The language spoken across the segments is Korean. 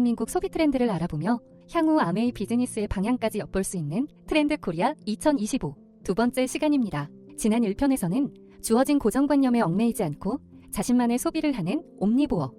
대한민국 소비 트렌드를 알아보며 향후 아메이 비즈니스의 방향까지 엿볼 수 있는 트렌드 코리아 2025 두 번째 시간입니다. 지난 1편에서는 주어진 고정관념에 얽매이지 않고 자신만의 소비를 하는 옴니보어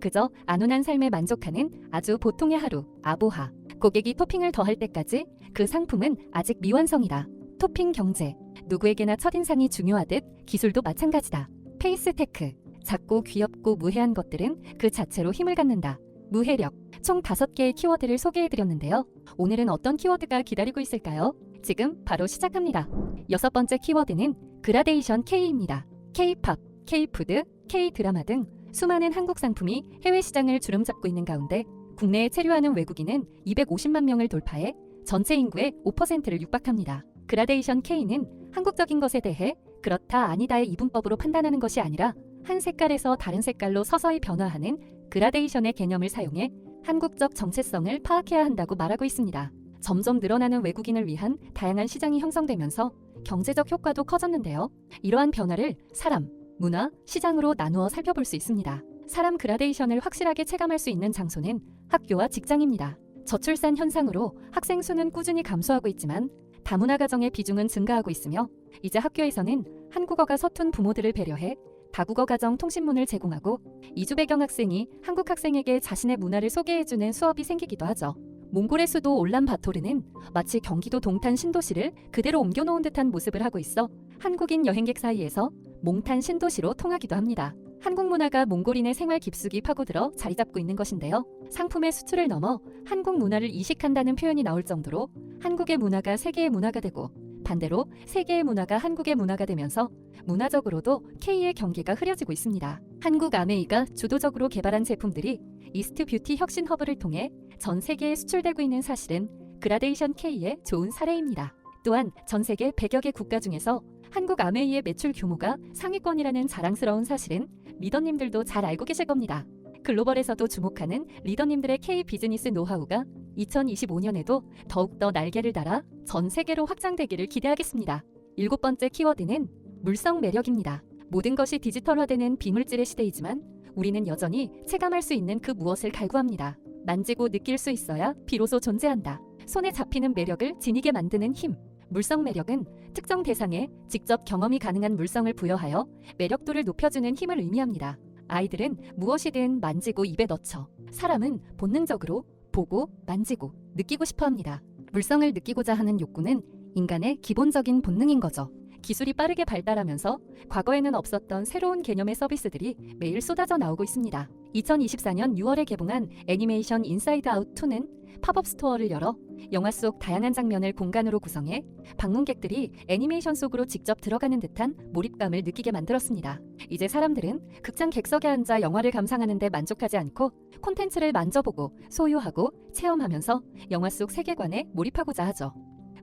그저 안온한 삶에 만족하는 아주 보통의 하루 아보하 고객이 토핑을 더할 때까지 그 상품은 아직 미완성이다. 토핑 경제 누구에게나 첫인상이 중요하듯 기술도 마찬가지다. 페이스테크 작고 귀엽고 무해한 것들은 그 자체로 힘을 갖는다. 무해력 총 5개의 키워드를 소개해드렸는데요. 오늘은 어떤 키워드가 기다리고 있을까요? 지금 바로 시작합니다. 여섯 번째 키워드는 그라데이션 K입니다. K-팝, K-푸드, K-드라마 등 수많은 한국 상품이 해외 시장을 주름잡고 있는 가운데 국내에 체류하는 외국인은 250만 명을 돌파해 전체 인구의 5%를 육박합니다. 그라데이션 K는 한국적인 것에 대해 그렇다 아니다의 이분법으로 판단하는 것이 아니라 한 색깔에서 다른 색깔로 서서히 변화하는 그라데이션의 개념을 사용해 한국적 정체성을 파악해야 한다고 말하고 있습니다. 점점 늘어나는 외국인을 위한 다양한 시장이 형성되면서 경제적 효과도 커졌는데요. 이러한 변화를 사람, 문화, 시장으로 나누어 살펴볼 수 있습니다. 사람 그라데이션을 확실하게 체감할 수 있는 장소는 학교와 직장입니다. 저출산 현상으로 학생 수는 꾸준히 감소하고 있지만 다문화 가정의 비중은 증가하고 있으며 이제 학교에서는 한국어가 서툰 부모들을 배려해 다국어 가정 통신문을 제공하고 이주 배경 학생이 한국 학생에게 자신의 문화를 소개해주는 수업이 생기기도 하죠. 몽골의 수도 올란바토르는 마치 경기도 동탄 신도시를 그대로 옮겨놓은 듯한 모습을 하고 있어 한국인 여행객 사이에서 몽탄 신도시로 통하기도 합니다. 한국 문화가 몽골인의 생활 깊숙이 파고들어 자리 잡고 있는 것인데요. 상품의 수출을 넘어 한국 문화를 이식한다는 표현이 나올 정도로 한국의 문화가 세계의 문화가 되고 반대로 세계의 문화가 한국의 문화가 되면서 문화적으로도 K의 경계가 흐려지고 있습니다. 한국 아메이가 주도적으로 개발한 제품들이 이스트 뷰티 혁신 허브를 통해 전 세계에 수출되고 있는 사실은 그라데이션 K의 좋은 사례입니다. 또한 전 세계 100여 개 국가 중에서 한국 아메이의 매출 규모가 상위권이라는 자랑스러운 사실은 리더님들도 잘 알고 계실 겁니다. 글로벌에서도 주목하는 리더님들의 K 비즈니스 노하우가 2025년에도 더욱더 날개를 달아 전 세계로 확장되기를 기대하겠습니다. 일곱 번째 키워드는 물성 매력입니다. 모든 것이 디지털화되는 비물질의 시대이지만 우리는 여전히 체감할 수 있는 그 무엇을 갈구합니다. 만지고 느낄 수 있어야 비로소 존재한다. 손에 잡히는 매력을 지니게 만드는 힘. 물성 매력은 특정 대상에 직접 경험이 가능한 물성을 부여하여 매력도를 높여주는 힘을 의미합니다. 아이들은 무엇이든 만지고 입에 넣죠. 사람은 본능적으로 보고 만지고 느끼고 싶어 합니다. 물성을 느끼고자 하는 욕구는 인간의 기본적인 본능인 거죠. 기술이 빠르게 발달하면서 과거에는 없었던 새로운 개념의 서비스들이 매일 쏟아져 나오고 있습니다. 2024년 6월에 개봉한 애니메이션 인사이드 아웃 2는 팝업 스토어를 열어 영화 속 다양한 장면을 공간으로 구성해 방문객들이 애니메이션 속으로 직접 들어가는 듯한 몰입감을 느끼게 만들었습니다. 이제 사람들은 극장 객석에 앉아 영화를 감상하는데 만족하지 않고 콘텐츠를 만져보고 소유하고 체험하면서 영화 속 세계관에 몰입하고자 하죠.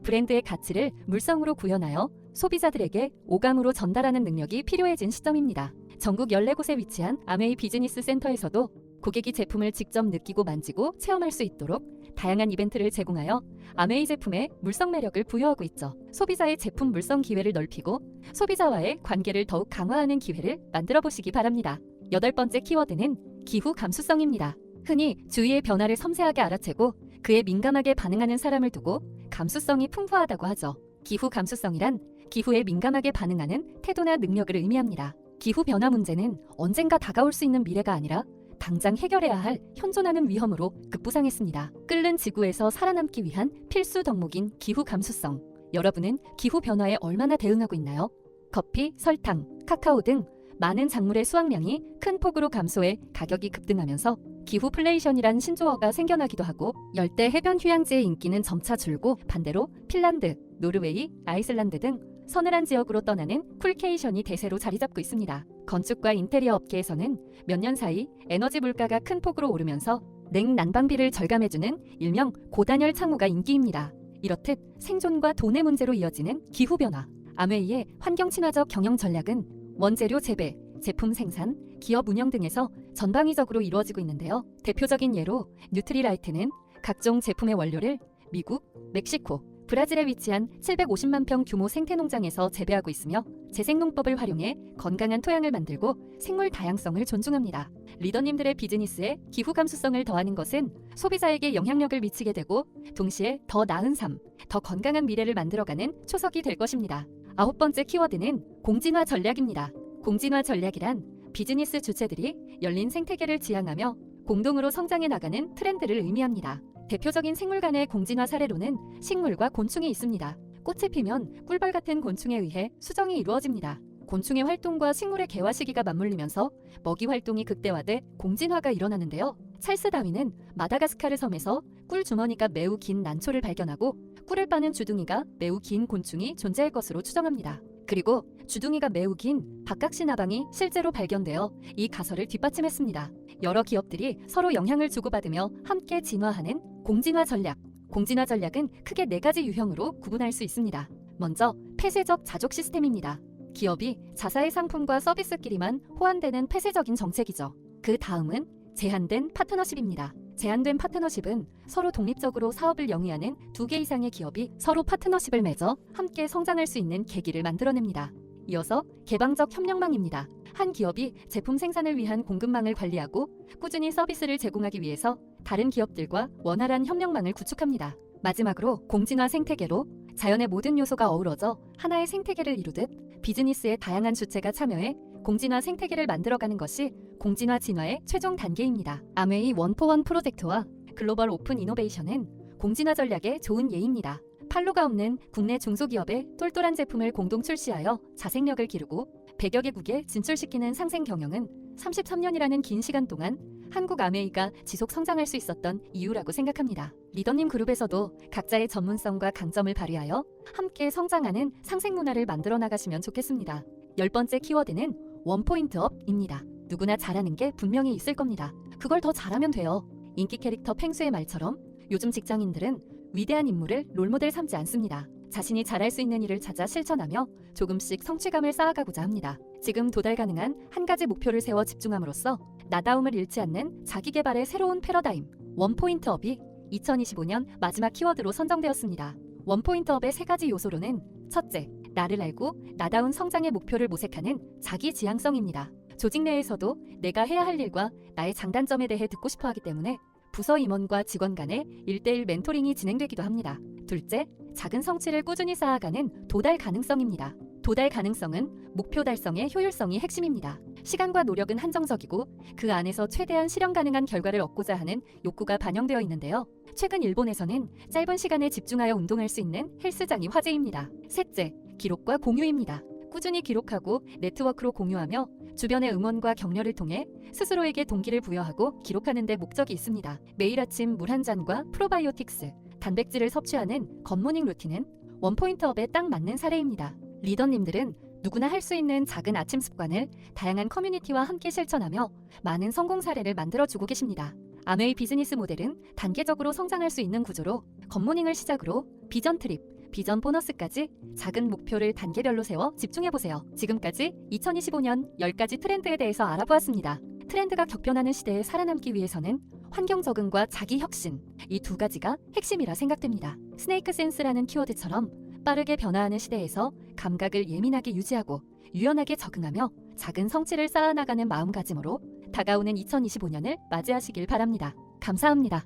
브랜드의 가치를 물성으로 구현하여 소비자들에게 오감으로 전달하는 능력이 필요해진 시점입니다. 전국 14곳에 위치한 아메이 비즈니스 센터에서도 고객이 제품을 직접 느끼고 만지고 체험할 수 있도록 다양한 이벤트를 제공하여 아메이 제품에 물성 매력을 부여하고 있죠. 소비자의 제품 물성 기회를 넓히고 소비자와의 관계를 더욱 강화하는 기회를 만들어 보시기 바랍니다. 여덟 번째 키워드는 기후 감수성입니다. 흔히 주위의 변화를 섬세하게 알아채고 그에 민감하게 반응하는 사람을 두고 감수성이 풍부하다고 하죠. 기후 감수성이란 기후에 민감하게 반응하는 태도나 능력을 의미합니다. 기후 변화 문제는 언젠가 다가올 수 있는 미래가 아니라 당장 해결해야 할 현존하는 위험으로 급부상했습니다. 끓는 지구에서 살아남기 위한 필수 덕목인 기후 감수성. 여러분은 기후 변화에 얼마나 대응하고 있나요? 커피, 설탕, 카카오 등 많은 작물의 수확량이 큰 폭으로 감소해 가격이 급등하면서 기후플레이션이란 신조어가 생겨나기도 하고 열대 해변 휴양지의 인기는 점차 줄고 반대로 핀란드, 노르웨이, 아이슬란드 등 서늘한 지역으로 떠나는 쿨케이션이 대세로 자리 잡고 있습니다. 건축과 인테리어 업계에서는 몇 년 사이 에너지 물가가 큰 폭으로 오르면서 냉 난방비를 절감해주는 일명 고단열 창호가 인기입니다. 이렇듯 생존과 돈의 문제로 이어지는 기후 변화. 아메이의 환경 친화적 경영 전략은 원재료 재배, 제품 생산, 기업 운영 등에서 전방위적으로 이루어지고 있는데요. 대표적인 예로 뉴트리라이트는 각종 제품의 원료를 미국, 멕시코, 브라질에 위치한 750만 평 규모 생태 농장에서 재배하고 있으며 재생농법을 활용해 건강한 토양을 만들고 생물 다양성을 존중합니다. 리더님들의 비즈니스에 기후 감수성을 더하는 것은 소비자에게 영향력을 미치게 되고 동시에 더 나은 삶, 더 건강한 미래를 만들어가는 초석이 될 것입니다. 아홉 번째 키워드는 공진화 전략입니다. 공진화 전략이란 비즈니스 주체들이 열린 생태계를 지향하며 공동으로 성장해 나가는 트렌드를 의미합니다. 대표적인 생물 간의 공진화 사례로는 식물과 곤충이 있습니다. 꽃이 피면 꿀벌 같은 곤충에 의해 수정이 이루어집니다. 곤충의 활동과 식물의 개화 시기가 맞물리면서 먹이 활동이 극대화돼 공진화가 일어나는데요. 찰스 다윈은 마다가스카르 섬에서 꿀 주머니가 매우 긴 난초를 발견하고 꿀을 빠는 주둥이가 매우 긴 곤충이 존재할 것으로 추정합니다. 그리고 주둥이가 매우 긴 박각시 나방이 실제로 발견되어 이 가설을 뒷받침했습니다. 여러 기업들이 서로 영향을 주고받으며 함께 진화하는 공진화 전략. 공진화 전략은 크게 네 가지 유형으로 구분할 수 있습니다. 먼저 폐쇄적 자족 시스템입니다. 기업이 자사의 상품과 서비스끼리만 호환되는 폐쇄적인 정책이죠. 그 다음은 제한된 파트너십입니다. 제한된 파트너십은 서로 독립적으로 사업을 영위하는 두 개 이상의 기업이 서로 파트너십을 맺어 함께 성장할 수 있는 계기를 만들어냅니다. 이어서 개방적 협력망입니다. 한 기업이 제품 생산을 위한 공급망을 관리하고 꾸준히 서비스를 제공하기 위해서 다른 기업들과 원활한 협력망을 구축합니다. 마지막으로 공진화 생태계로 자연의 모든 요소가 어우러져 하나의 생태계를 이루듯 비즈니스의 다양한 주체가 참여해 공진화 생태계를 만들어가는 것이 공진화 진화의 최종 단계입니다. 아메이 원포원 프로젝트와 글로벌 오픈 이노베이션은 공진화 전략의 좋은 예입니다. 판로가 없는 국내 중소기업의 똘똘한 제품을 공동 출시하여 자생력을 기르고 100여 개국에 진출시키는 상생 경영은 33년이라는 긴 시간 동안 한국 아메이가 지속 성장할 수 있었던 이유라고 생각합니다. 리더님 그룹에서도 각자의 전문성과 강점을 발휘하여 함께 성장하는 상생 문화를 만들어 나가시면 좋겠습니다. 열 번째 키워드는 원포인트 업입니다. 누구나 잘하는 게 분명히 있을 겁니다. 그걸 더 잘하면 돼요. 인기 캐릭터 펭수의 말처럼 요즘 직장인들은 위대한 인물을 롤모델 삼지 않습니다. 자신이 잘할 수 있는 일을 찾아 실천하며 조금씩 성취감을 쌓아가고자 합니다. 지금 도달 가능한 한 가지 목표를 세워 집중함으로써 나다움을 잃지 않는 자기 개발의 새로운 패러다임 원포인트 업이 2025년 마지막 키워드로 선정되었습니다. 원포인트 업의 세 가지 요소로는 첫째, 나를 알고 나다운 성장의 목표를 모색하는 자기 지향성입니다. 조직 내에서도 내가 해야 할 일과 나의 장단점에 대해 듣고 싶어 하기 때문에 부서 임원과 직원 간의 1대1 멘토링이 진행되기도 합니다. 둘째, 작은 성취를 꾸준히 쌓아가는 도달 가능성입니다. 도달 가능성은 목표 달성의 효율성이 핵심입니다. 시간과 노력은 한정적이고 그 안에서 최대한 실현 가능한 결과를 얻고자 하는 욕구가 반영되어 있는데요. 최근 일본에서는 짧은 시간에 집중하여 운동할 수 있는 헬스장이 화제입니다. 셋째, 기록과 공유입니다. 꾸준히 기록하고 네트워크로 공유하며 주변의 응원과 격려를 통해 스스로에게 동기를 부여하고 기록하는 데 목적이 있습니다. 매일 아침 물 한 잔과 프로바이오틱스, 단백질을 섭취하는 겉모닝 루틴은 원포인트 업에 딱 맞는 사례입니다. 리더님들은 누구나 할 수 있는 작은 아침 습관을 다양한 커뮤니티와 함께 실천하며 많은 성공 사례를 만들어주고 계십니다. 아메이 비즈니스 모델은 단계적으로 성장할 수 있는 구조로 겉모닝을 시작으로 비전 트립, 비전 보너스까지 작은 목표를 단계별로 세워 집중해보세요. 지금까지 2025년 10가지 트렌드에 대해서 알아보았습니다. 트렌드가 격변하는 시대에 살아남기 위해서는 환경 적응과 자기 혁신 이 두 가지가 핵심이라 생각됩니다. 스네이크 센스라는 키워드처럼 빠르게 변화하는 시대에서 감각을 예민하게 유지하고 유연하게 적응하며 작은 성취를 쌓아나가는 마음가짐으로 다가오는 2025년을 맞이하시길 바랍니다. 감사합니다.